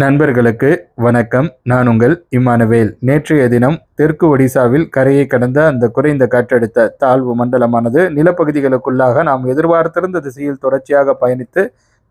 நண்பர்களுக்கு வணக்கம். நான் உங்கள் இம்மானுவேல். நேற்றைய தினம் தெற்கு ஒடிசாவில் கரையை கடந்த அந்த குறைந்த காற்றழுத்த தாழ்வு மண்டலமானது நிலப்பகுதிகளுக்குள்ளாக நாம் எதிர்பார்த்திருந்த திசையில் தொடர்ச்சியாக பயணித்து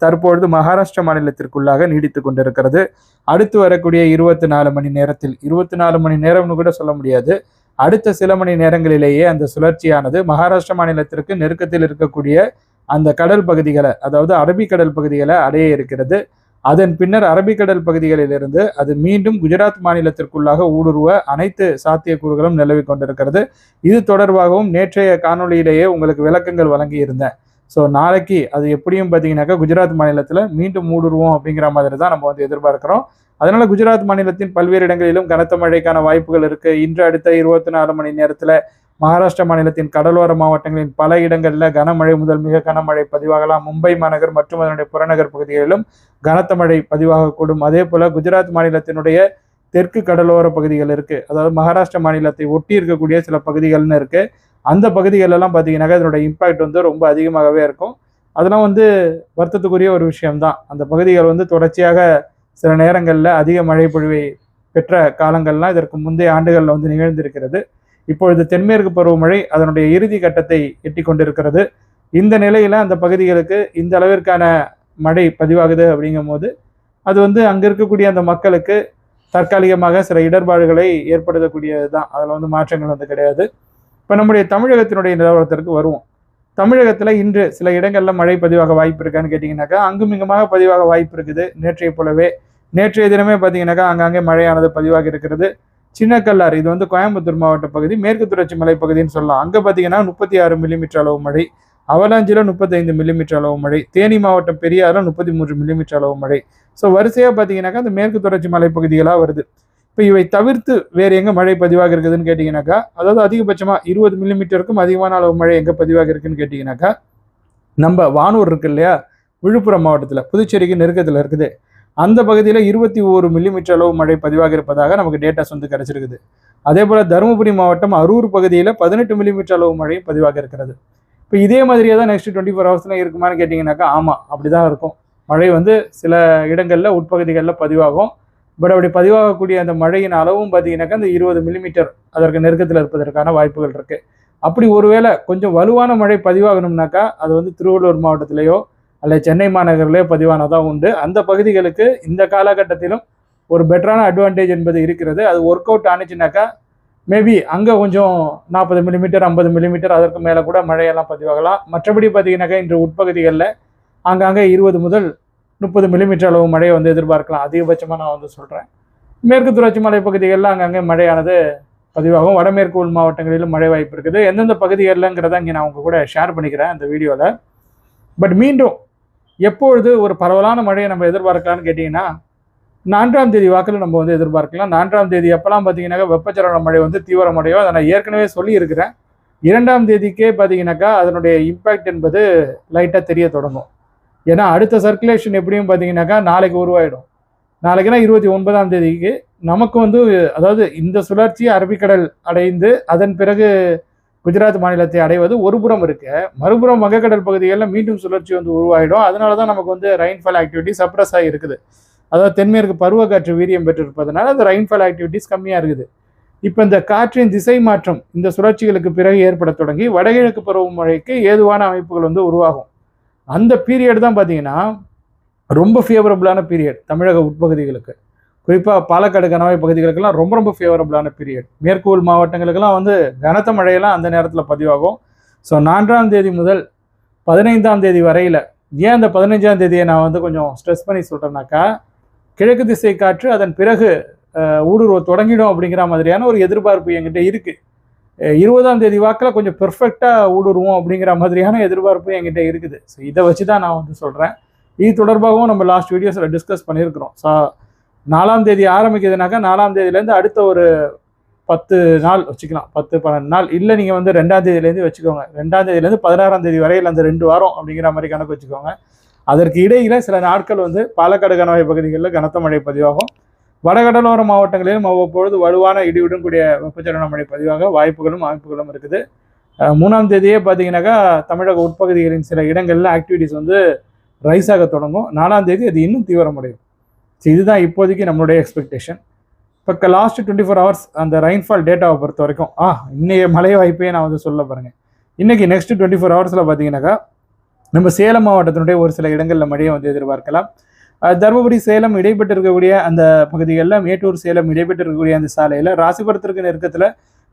தற்பொழுது மகாராஷ்டிர மாநிலத்திற்குள்ளாக நீடித்து கொண்டிருக்கிறது. அடுத்து வரக்கூடிய இருபத்தி நாலு மணி நேரத்தில் இருபத்தி நாலு மணி நேரம்னு கூட சொல்ல முடியாது. அடுத்த சில மணி நேரங்களிலேயே அந்த சுழற்சியானது மகாராஷ்டிர மாநிலத்திற்கு நெருக்கத்தில் இருக்கக்கூடிய அந்த கடல் பகுதிகளை அதாவது அரபிக்கடல் பகுதிகளை அடைய இருக்கிறது. அதன் பின்னர் அரபிக்கடல் பகுதிகளிலிருந்து அது மீண்டும் குஜராத் மாநிலத்திற்குள்ளாக ஊடுருவ அனைத்து சாத்தியக்கூறுகளும் நிலவி கொண்டிருக்கிறது. இது தொடர்பாகவும் நேற்றைய காணொளியிலேயே உங்களுக்கு விளக்கங்கள் வழங்கி இருந்தேன் ஸோ நாளைக்கு அது எப்படியும் பார்த்தீங்கன்னாக்கா குஜராத் மாநிலத்தில் மீண்டும் ஊடுருவோம் அப்படிங்கிற மாதிரி தான் நம்ம வந்து எதிர்பார்க்கிறோம். அதனால குஜராத் மாநிலத்தின் பல்வேறு இடங்களிலும் கனத்த மழைக்கான வாய்ப்புகள் இருக்கு. இன்று அடுத்த இருபத்தி நாலு மணி நேரத்தில் மகாராஷ்டிர மாநிலத்தின் கடலோர மாவட்டங்களின் பல இடங்களில் கனமழை முதல் மிக கனமழை பதிவாகலாம். மும்பை மாநகர் மற்றும் அதனுடைய புறநகர் பகுதிகளிலும் கனத்த மழை பதிவாகக்கூடும். அதே போல குஜராத் மாநிலத்தினுடைய தெற்கு கடலோர பகுதிகள் இருக்கு. அதாவது மகாராஷ்டிர மாநிலத்தை ஒட்டி இருக்கக்கூடிய சில பகுதிகள்னு இருக்கு. அந்த பகுதிகளெல்லாம் பார்த்தீங்கன்னாக்கா அதனுடைய இம்பாக்ட் வந்து ரொம்ப அதிகமாகவே இருக்கும். அதெல்லாம் வந்து வருத்தத்துக்குரிய ஒரு விஷயம்தான். அந்த பகுதிகள் வந்து தொடர்ச்சியாக சில நேரங்களில் அதிக மழை பொழிவை பெற்ற காலங்கள்லாம் இதற்கு முந்தைய ஆண்டுகளில் வந்து நிகழ்ந்திருக்கிறது. இப்பொழுது தென்மேற்கு பருவமழை அதனுடைய இறுதி கட்டத்தை எட்டி கொண்டிருக்கிறது இந்த நிலையில் அந்த பகுதிகளுக்கு இந்த அளவிற்கான மழை பதிவாகுது அப்படிங்கும் போது அது வந்து அங்கே இருக்கக்கூடிய அந்த மக்களுக்கு தற்காலிகமாக சில இடர்பாடுகளை ஏற்படுத்தக்கூடியது தான் அதில் வந்து மாற்றங்கள் வந்து கிடையாது. இப்போ நம்முடைய தமிழகத்தினுடைய நிலவரத்திற்கு வருவோம். தமிழகத்தில் இன்று சில இடங்களில் மழை பதிவாக வாய்ப்பு இருக்கான்னு கேட்டிங்கனாக்கா அங்கும் இங்குமாக பதிவாக வாய்ப்பு இருக்குது. நேற்றைய போலவே நேற்றைய தினமே பார்த்தீங்கன்னாக்கா அங்கங்கே மழையானது பதிவாக இருக்கிறது. சின்னக்கல்லார் இது வந்து கோயம்புத்தூர் மாவட்ட பகுதி மேற்கு தொடர்ச்சி மலை பகுதின்னு சொல்லலாம். அங்கே பார்த்தீங்கன்னா முப்பத்தி ஆறு மில்லிமீட்டர் அளவு மழை அவலாஞ்சியில் முப்பத்தைந்து மில்லிமீட்டர் அளவு மழை தேனி மாவட்டம் பெரியாரில் முப்பத்தி மூன்று மில்லிமீட்டர் அளவு மழை. ஸோ வரிசையாக பார்த்தீங்கன்னாக்கா அந்த மேற்கு தொடர்ச்சி மலைப்பகுதிகளாக வருது. இப்போ இவை தவிர்த்து வேறு எங்கே மழை பதிவாக இருக்குதுன்னு கேட்டிங்கனாக்கா அதாவது அதிகபட்சமாக இருபது மில்லிமீட்டருக்கும் அதிகமான அளவு மழை எங்கே பதிவாக இருக்குன்னு கேட்டிங்கனாக்கா நம்ம வானூர் இருக்கு இல்லையா? விழுப்புரம் மாவட்டத்தில் புதுச்சேரிக்கு நெருக்கத்தில் இருக்குது. அந்த பகுதியில் இருபத்தி ஓரு மில்லிமீட்டர் அளவு மழை பதிவாக இருப்பதாக நமக்கு டேட்டாஸ் வந்து கிடைச்சிருக்குது. அதே போல் தருமபுரி மாவட்டம் அரூர் பகுதியில் பதினெட்டு மில்லிமீட்டர் அளவு மழையும் பதிவாக இருக்கிறது. இப்போ இதே மாதிரியே தான் நெக்ஸ்ட் டுவெண்ட்டி ஃபோர் ஹவர்ஸ்லாம் இருக்குமான்னு கேட்டிங்கனாக்கா ஆமாம் அப்படி தான் இருக்கும். மழை வந்து சில இடங்களில் உட்பகுதிகளில் பதிவாகும். பட் அப்படி பதிவாகக்கூடிய அந்த மழையின் அளவும் பார்த்தீங்கன்னாக்கா அந்த இருபது மில்லிமீட்டர் அதற்கு நெருக்கத்தில் இருப்பதற்கான வாய்ப்புகள் இருக்குது அப்படி ஒருவேளை கொஞ்சம் வலுவான மழை பதிவாகணும்னாக்கா அது வந்து திருவள்ளூர் மாவட்டத்திலேயோ அல்லது சென்னை மாநகரிலே பதிவானதாக உண்டு. அந்த பகுதிகளுக்கு இந்த காலகட்டத்திலும் ஒரு பெட்டரான அட்வான்டேஜ் என்பது இருக்கிறது. அது ஒர்க் அவுட் ஆனிச்சுனாக்கா மேபி அங்கே கொஞ்சம் நாற்பது மில்லிமீட்டர் ஐம்பது மில்லிமீட்டர் அதற்கு மேலே கூட மழையெல்லாம் பதிவாகலாம். மற்றபடி பார்த்தீங்கன்னாக்கா இன்று உட்பகுதிகளில் அங்கங்கே இருபது முதல் முப்பது மில்லிமீட்டர் அளவு மழையை வந்து எதிர்பார்க்கலாம். அதிகபட்சமாக நான் வந்து சொல்கிறேன் மேற்கு தொடர்ச்சி மலை பகுதிகளில் அங்கங்கே மழையானது பதிவாகும். வடமேற்கு உள் மாவட்டங்களிலும் மழை வாய்ப்பு இருக்குது. எந்தெந்த பகுதிகளில்ங்கிறத இங்கே நான் உங்கள் கூட ஷேர் பண்ணிக்கிறேன் அந்த வீடியோவில் பட் மீண்டும் எப்பொழுது ஒரு பரவலான மழையை நம்ம எதிர்பார்க்கலாம்னு கேட்டிங்கன்னா நான்காம் தேதி வாக்கில் நம்ம வந்து எதிர்பார்க்கலாம். நான்காம் தேதி எப்போல்லாம் பார்த்தீங்கன்னாக்கா வெப்பச்சலன மழை வந்து தீவிரமடையும் அதை நான் ஏற்கனவே சொல்லியிருக்கிறேன். இரண்டாம் தேதிக்கே பார்த்தீங்கன்னாக்கா அதனுடைய இம்பேக்ட் என்பது லைட்டாக தெரிய தொடங்கும். ஏன்னா அடுத்த சர்க்குலேஷன் எப்படியும் பார்த்தீங்கன்னாக்கா நாளைக்கு உருவாயிடும். நாளைக்குனா இருபத்தி ஒன்பதாம் தேதிக்கு நமக்கு வந்து அதாவது இந்த சுழற்சி அரபிக்கடல் அடைந்து அதன் பிறகு குஜராத் மாநிலத்தை அடைவது ஒரு புறம் இருக்கு. மறுபுறம் வங்கக்கடல் பகுதிகளில் மீண்டும் சுழற்சி வந்து உருவாயிடும் அதனால தான் நமக்கு வந்து ரெயின்ஃபால் ஆக்டிவிட்டி சப்ரஸ் ஆகி இருக்குது. அதாவது தென்மேற்கு பருவக்காற்று வீரியம் பெற்றிருப்பதனால அந்த ரெயின்ஃபால் ஆக்டிவிட்டிஸ் கம்மியாக இருக்குது. இப்போ இந்த காற்றின் திசை மாற்றம் இந்த சுழற்சிகளுக்கு பிறகு ஏற்பட தொடங்கி வடகிழக்கு பருவமழைக்கு ஏதுவான அமைப்புகள் வந்து உருவாகும். அந்த பீரியட் தான் பார்த்தீங்கன்னா ரொம்ப ஃபேவரபுளான பீரியட் தமிழக உட்பகுதிகளுக்கு. குறிப்பாக பாலக்காடு கணவாய் பகுதிகளுக்கெல்லாம் ரொம்ப ரொம்ப ஃபேவரபுளான பீரியட் மேற்கூல் மாவட்டங்களுக்கெல்லாம் வந்து கனத்த மழையெல்லாம் அந்த நேரத்தில் பதிவாகும். ஸோ நான்காம் தேதி முதல் பதினைந்தாம் தேதி வரையில் ஏன் அந்த பதினைஞ்சாம் தேதியை நான் வந்து கொஞ்சம் ஸ்ட்ரெஸ் பண்ணி சொல்கிறேன்னாக்கா கிழக்கு திசை காற்று அதன் பிறகு ஊடுருவ தொடங்கிடும் அப்படிங்கிற மாதிரியான ஒரு எதிர்பார்ப்பு என்கிட்ட இருக்குது இருபதாம் தேதி வாக்கில் கொஞ்சம் பெர்ஃபெக்டாக ஊடுருவோம் அப்படிங்கிற மாதிரியான எதிர்பார்ப்பு என்கிட்ட இருக்குது. ஸோ இதை வச்சு தான் நான் வந்து சொல்கிறேன் இது தொடர்பாகவும் நம்ம லாஸ்ட் வீடியோஸில் டிஸ்கஸ் பண்ணியிருக்கிறோம். ஸோ நாலாம் தேதி ஆரம்பிக்குதுனாக்கா நாலாம் தேதியிலேருந்து அடுத்த ஒரு பத்து நாள் வச்சுக்கலாம். பத்து பன்னெண்டு நாள். இல்லை நீங்கள் வந்து ரெண்டாம் தேதியிலேருந்து வச்சுக்கோங்க. ரெண்டாம் தேதியிலேருந்து பதினாறாம் தேதி வரையில் அந்த ரெண்டு வாரம் அப்படிங்கிற மாதிரி கணக்கு வச்சுக்கோங்க. அதற்கு இடையில் சில நாட்கள் வந்து பாலக்காடு கணவாய் பகுதிகளில் கனத்த மழை பதிவாகும். வடகடலோர மாவட்டங்களிலும் அவ்வப்பொழுது வலுவான இடியுடன் கூடிய வெப்பச்சலன மழை பதிவாக வாய்ப்புகளும் அமைப்புகளும் இருக்குது. மூணாம் தேதியே பார்த்தீங்கன்னாக்கா தமிழக உட்பகுதிகளின் சில இடங்களில் ஆக்டிவிட்டிஸ் வந்து ரைஸ் ஆக தொடங்கும். நாலாம் தேதி அது இன்னும் தீவிரமடையும். ஸோ இதுதான் இப்போதைக்கு நம்மளுடைய எக்ஸ்பெக்டேஷன் இப்போ லாஸ்ட் டுவெண்ட்டி ஃபோர் ஹவர்ஸ் அந்த ரெயின்ஃபால் டேட்டாவை பொறுத்த வரைக்கும் ஆ இன்றைய மழை வாய்ப்பையே நான் வந்து சொல்ல பாருங்க இன்றைக்கி நெக்ஸ்ட் டுவெண்ட்டி ஃபோர் ஹவர்ஸில் பார்த்தீங்கன்னாக்கா நம்ம சேலம் மாவட்டத்தினுடைய ஒரு சில இடங்களில் மழையை வந்து எதிர்பார்க்கலாம். தருமபுரி சேலம் இடைப்பட்டு இருக்கக்கூடிய அந்த பகுதிகளில் மேட்டூர் சேலம் இடைப்பட்டு இருக்கக்கூடிய அந்த சாலையில் ராசிபுரத்திற்கு நெருக்கத்தில்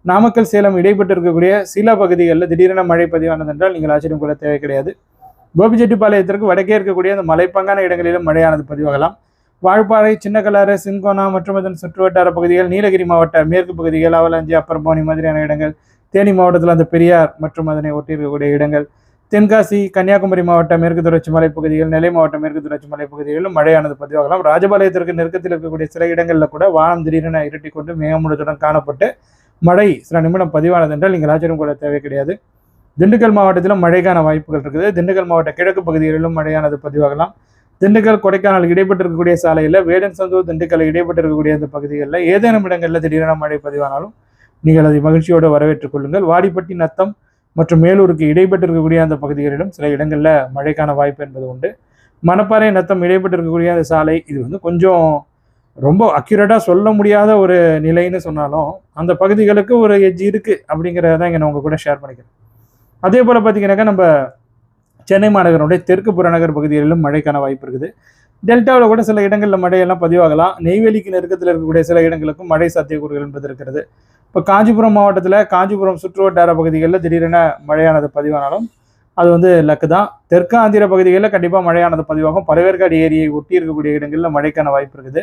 நாமக்கல் சேலம் இடைப்பட்டு இருக்கக்கூடிய சில பகுதிகளில் திடீரென மழை பதிவானது என்றால் நீங்கள் ஆச்சரியம் கொள்ள தேவை கிடையாது. கோபிச்செட்டிப்பாளையத்திற்கு வடக்கே இருக்கக்கூடிய அந்த மலைப்பாங்கான இடங்களிலும் மழையானது பதிவாகலாம். வாழப்பாறை சின்னக்கலாறு சின்கோனா மற்றும் அதன் சுற்றுவட்டார பகுதிகள் நீலகிரி மாவட்ட மேற்கு பகுதிகள் அவலாஞ்சி அப்பர்போனி மாதிரியான இடங்கள் தேனி மாவட்டத்தில் அந்த பெரியார் மற்றும் அதனை ஒட்டி இருக்கக்கூடிய இடங்கள் தென்காசி கன்னியாகுமரி மாவட்ட மேற்கு தொடர்ச்சி மலைப்பகுதிகள் நெல்லை மாவட்ட மேற்கு தொடர்ச்சி மலைப்பகுதிகளிலும் மழையானது பதிவாகலாம். ராஜபாளையத்திற்கு நெருக்கத்தில் இருக்கக்கூடிய சில இடங்களில் கூட வானம் திடீரென இருட்டி கொண்டு மேகமூட்டத்துடன் காணப்பட்டு மழை சில நிமிடம் பதிவானது என்றால் நீங்கள் ஆச்சரியம் கொள்ள தேவை கிடையாது. திண்டுக்கல் மாவட்டத்திலும் மழைக்கான வாய்ப்புகள் இருக்குது. திண்டுக்கல் மாவட்ட கிழக்கு பகுதிகளிலும் மழையானது பதிவாகலாம். திண்டுக்கல் கொடைக்கானல் இடைப்பட்டு இருக்கக்கூடிய சாலையில் வேடன்சந்தூர் திண்டுக்கல் இடைப்பட்டு இருக்கக்கூடிய அந்த பகுதிகளில் ஏதேனும் இடங்களில் திடீரென மழை பதிவானாலும் நீங்கள் அதை மகிழ்ச்சியோடு வரவேற்றுக் கொள்ளுங்கள். வாடிப்பட்டி நத்தம் மற்றும் மேலூருக்கு இடைப்பட்டு இருக்கக்கூடிய அந்த பகுதிகளிலும் சில இடங்களில் மழைக்கான வாய்ப்பு என்பது உண்டு. மணப்பாறை நத்தம் இடைப்பட்டு இருக்கக்கூடிய அந்த சாலை இது வந்து கொஞ்சம் ரொம்ப அக்யூரேட்டாக சொல்ல முடியாத ஒரு நிலைன்னு சொன்னாலும் அந்த பகுதிகளுக்கு ஒரு எட்ஜ் இருக்குது அப்படிங்கிறத இங்கே நான் உங்கள் கூட ஷேர் பண்ணிக்கிறேன். அதே போல் பார்த்தீங்கன்னாக்கா நம்ம சென்னை மாநகரனுடைய தெற்கு புறநகர் பகுதிகளிலும் மழைக்கான வாய்ப்பு இருக்குது. டெல்டாவில் கூட சில இடங்களில் மழையெல்லாம் பதிவாகலாம். நெய்வேலிக்கு நெருக்கத்தில் இருக்கக்கூடிய சில இடங்களுக்கும் மழை சாத்தியக்கூறுகள் என்பது இருக்கிறது. இப்போ காஞ்சிபுரம் மாவட்டத்தில் காஞ்சிபுரம் சுற்றுவட்டார பகுதிகளில் திடீரென மழையானது பதிவானாலும் அது வந்து லக்கு தான். தெற்கு ஆந்திர பகுதிகளில் கண்டிப்பாக மழையானது பதிவாகும். பழவேற்காடு ஏரியை ஒட்டி இருக்கக்கூடிய இடங்களில் மழைக்கான வாய்ப்பு இருக்குது.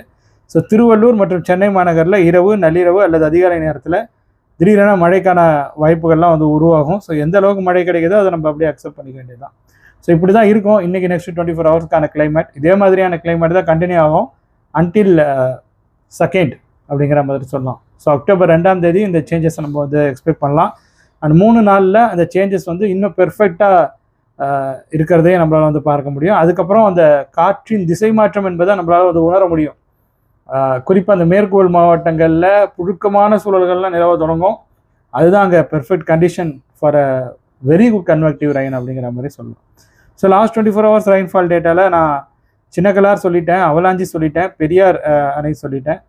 ஸோ திருவள்ளூர் மற்றும் சென்னை மாநகரில் இரவு நள்ளிரவு அல்லது அதிகாலை நேரத்தில் திடீரென மழைக்கான வாய்ப்புகள்லாம் வந்து உருவாகும். ஸோ எந்த அளவுக்கு மழை கிடைக்குதோ அதை நம்ம அப்படியே அக்செப்ட் பண்ணிக்க வேண்டியதுதான். ஸோ இப்படி தான் இருக்கும். இன்றைக்கி நெக்ஸ்ட் டுவெண்ட்டி ஃபோர் ஹவர்ஸ்க்கான கிளைமேட் இதே மாதிரியான கிளைமேட் தான் கண்டினியூ ஆகும். அன்டில் செகண்ட் uh, அப்படிங்கிற மாதிரி சொல்லலாம். ஸோ அக்டோபர் ரெண்டாம் தேதி இந்த சேஞ்சஸ் நம்ம வந்து எக்ஸ்பெக்ட் பண்ணலாம். அண்ட் மூணு நாளில் அந்த சேஞ்சஸ் வந்து இன்னும் பெர்ஃபெக்டாக uh, இருக்கிறதே நம்மளால் வந்து பார்க்க முடியும். அதுக்கப்புறம் அந்த காற்றின் திசை மாற்றம் என்பதை நம்மளால் வந்து உணர முடியும். Uh, குறிப்பாக அந்த மேற்கோள் மாவட்டங்களில் புழுக்கமான சூழல்கள்லாம் நிலவ தொடங்கும். அதுதான் அங்கே perfect condition for a very good convective rain அப்படிங்கிற மாதிரி சொல்லலாம். So last twenty four hours rainfall டேட்டாவில் நான் சின்னக்கலார் சொல்லிட்டேன் அவலாஞ்சி சொல்லிட்டேன் பெரியார் அணை சொல்லிட்டேன்.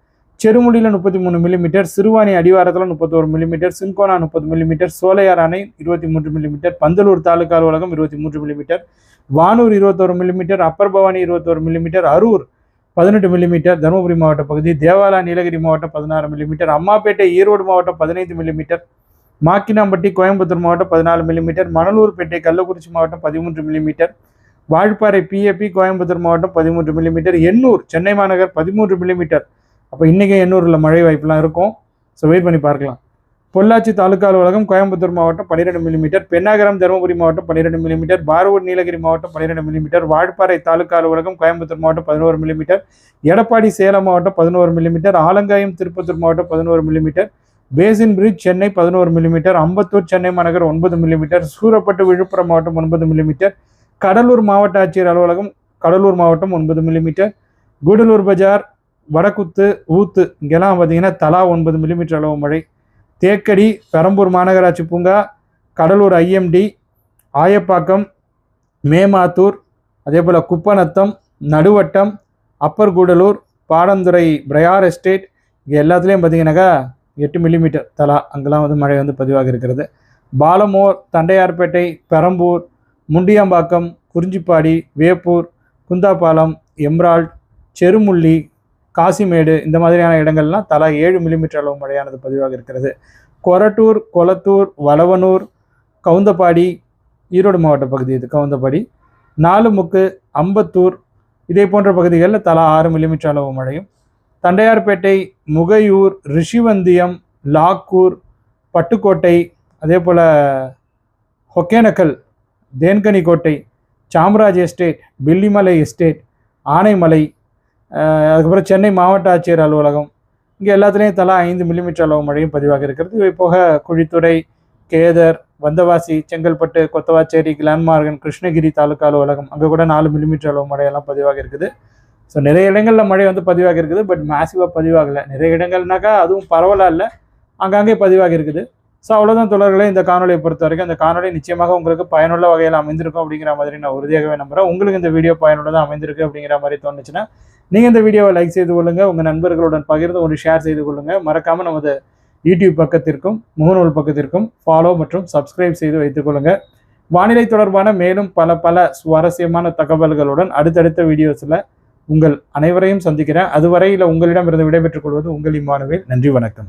செருமுடியில் முப்பத்தி மூணு மில்லிமீட்டர் சிறுவாணி அடிவாரத்தில் முப்பத்தோரு மில்லிமீட்டர் சின்கோனா முப்பது மில்லிமீட்டர் சோலையார் அணை இருபத்தி மூன்று மில்லிமீட்டர் பந்தலூர் தாலுக்கா அலுவலகம் இருபத்தி மூன்று மில்லிமீட்டர் வானூர் இருபத்தோரு மில்லிமீட்டர் அப்பர் பவானி இருபத்தோரு மில்லிமீட்டர் அரூர் பதினெட்டு மில்லிமீட்டர் தருமபுரி மாவட்ட பகுதி தேவாலா நீலகிரி மாவட்டம் பதினாறு மில்லிமீட்டர் அம்மாப்பேட்டை ஈரோடு மாவட்டம் பதினைந்து மில்லிமீட்டர் மாக்கினாம்பட்டி கோயம்புத்தூர் மாவட்டம் பதினாலு மில்லிமீட்டர் மணலூர்பேட்டை கள்ளக்குறிச்சி மாவட்டம் பதிமூன்று மில்லிமீட்டர் வாழ்ப்பாறை பிஏபி கோயம்புத்தூர் மாவட்டம் பதிமூன்று மில்லிமீட்டர் எண்ணூர் சென்னை மாநகர் பதிமூன்று மில்லிமீட்டர் அப்போ இன்றைக்கி எண்ணூரில் மழை வாய்ப்புலாம் இருக்கும். ஸோ வெயிட் பண்ணி பார்க்கலாம். பொள்ளாச்சி தாலுகா அலுவலகம் கோயம்புத்தூர் மாவட்டம் பன்னிரெண்டு மில்லிமீட்டர் பெண்ணாகரம் தருமபுரி மாவட்டம் பன்னிரெண்டு மில்லிமீட்டர் பார்வூர் நீலகிரி மாவட்டம் பன்னிரெண்டு மில்லிமீட்டர் வாழ்ப்பாறை தாலுகா அலுவலகம் கோயம்புத்தூர் மாவட்டம் பதினோரு மில்லிமீட்டர் எடப்பாடி சேலம் மாவட்டம் பதினோரு மில்லிமீட்டர் ஆலங்காயம் திருப்பத்தூர் மாவட்டம் பதினோரு மில்லிமீட்டர் பேசின் பிரிட்ஜ் சென்னை பதினோரு மில்லிமீட்டர் அம்பத்தூர் சென்னை மாநகர் ஒன்பது மில்லிமீட்டர் சூரப்பட்டு விழுப்புரம் மாவட்டம் ஒன்பது மில்லிமீட்டர் கடலூர் மாவட்ட ஆட்சியர் அலுவலகம் கடலூர் மாவட்டம் ஒன்பது மில்லிமீட்டர் கூடலூர் பஜார் வடக்குத்து ஊத்து இங்கெல்லாம் பார்த்தீங்கன்னா தலா ஒன்பது மில்லிமீட்டர் அளவு மழை. தேக்கடி பெரம்பூர் மாநகராட்சி பூங்கா கடலூர் ஐஎம்டி ஆயப்பாக்கம் மேமாத்தூர் அதே போல் குப்பநத்தம் நடுவட்டம் அப்பர் கூடலூர் பாடந்துறை பிரயார் எஸ்டேட் இங்கே எல்லாத்துலேயும் பார்த்தீங்கன்னாக்கா எட்டு மில்லிமீட்டர் தலா அங்கெல்லாம் வந்து மழை வந்து பதிவாக இருக்கிறது. பாலமோர் தண்டையார்பேட்டை பெரம்பூர் முண்டியாம்பாக்கம் குறிஞ்சிப்பாடி வேப்பூர் குந்தாபாலம் எம்ரால்ட் செருமுள்ளி காசிமேடு இந்த மாதிரியான இடங்கள்லாம் தலா ஏழு மில்லிமீட்டர் அளவு மழையானது பதிவாக இருக்கிறது. கொரட்டூர் கொளத்தூர் வளவனூர் கவுந்தப்பாடி ஈரோடு மாவட்ட பகுதி இது கவுந்தப்பாடி நாலுமுக்கு அம்பத்தூர் இதே போன்ற பகுதிகளில் தலா ஆறு மில்லிமீட்டர் அளவு மழையும் தண்டையார்பேட்டை முகையூர் ரிஷிவந்தியம் லாக்கூர் பட்டுக்கோட்டை அதே போல் ஒகேனக்கல் தேன்கனிக்கோட்டை சாம்ராஜ் எஸ்டேட் பில்லிமலை எஸ்டேட் ஆனைமலை அதுக்கப்புறம் சென்னை மாவட்ட ஆட்சியர் அலுவலகம். இங்கே எல்லாத்துலேயும் தலா ஐந்து மில்லிமீட்டர் அளவு மழையும் பதிவாக இருக்கிறது. இவை போக குழித்துறை கேதர் வந்தவாசி செங்கல்பட்டு கொத்தவாச்சேரி கிளான்மார்கன் கிருஷ்ணகிரி தாலுகா அலுவலகம் அங்கே கூட நாலு மில்லிமீட்டர் அளவு மழையெல்லாம் பதிவாக இருக்குது. ஸோ நிறைய இடங்களில் மழை வந்து பதிவாக இருக்குது பட் மேசிவாக பதிவாகலை. நிறைய இடங்கள்னாக்கா அதுவும் பரவலாக இல்லை அங்கங்கே பதிவாக இருக்குது. ஸோ அவ்வளோதான் தொடர்களே இந்த காணொலியை பொறுத்த வரைக்கும் இந்த காணொலி நிச்சயமாக உங்களுக்கு பயனுள்ள வகையில் அமைந்திருக்கும் அப்படிங்கிற மாதிரி நான் உறுதியாகவே நம்புகிறேன் உங்களுக்கு இந்த வீடியோ பயனுள்ளதாக அமைந்திருக்கு அப்படிங்கிற மாதிரி தோணுச்சுன்னா நீங்கள் இந்த வீடியோவை லைக் செய்து கொள்ளுங்கள் உங்கள் நண்பர்களுடன் பகிர்ந்து ஒன்று ஷேர் செய்து கொள்ளுங்கள் மறக்காமல் நமது யூடியூப் பக்கத்திற்கும் முகநூல் பக்கத்திற்கும் ஃபாலோ மற்றும் சப்ஸ்கிரைப் செய்து வைத்துக்கொள்ளுங்கள் வானிலை தொடர்பான மேலும் பல பல சுவாரஸ்யமான தகவல்களுடன் அடுத்தடுத்த வீடியோஸில் உங்கள் அனைவரையும் சந்திக்கிறேன். அதுவரையில் உங்களிடம் இருந்து விடைபெற்றுக் கொள்வது உங்கள் இம்மானுவேல். நன்றி வணக்கம்.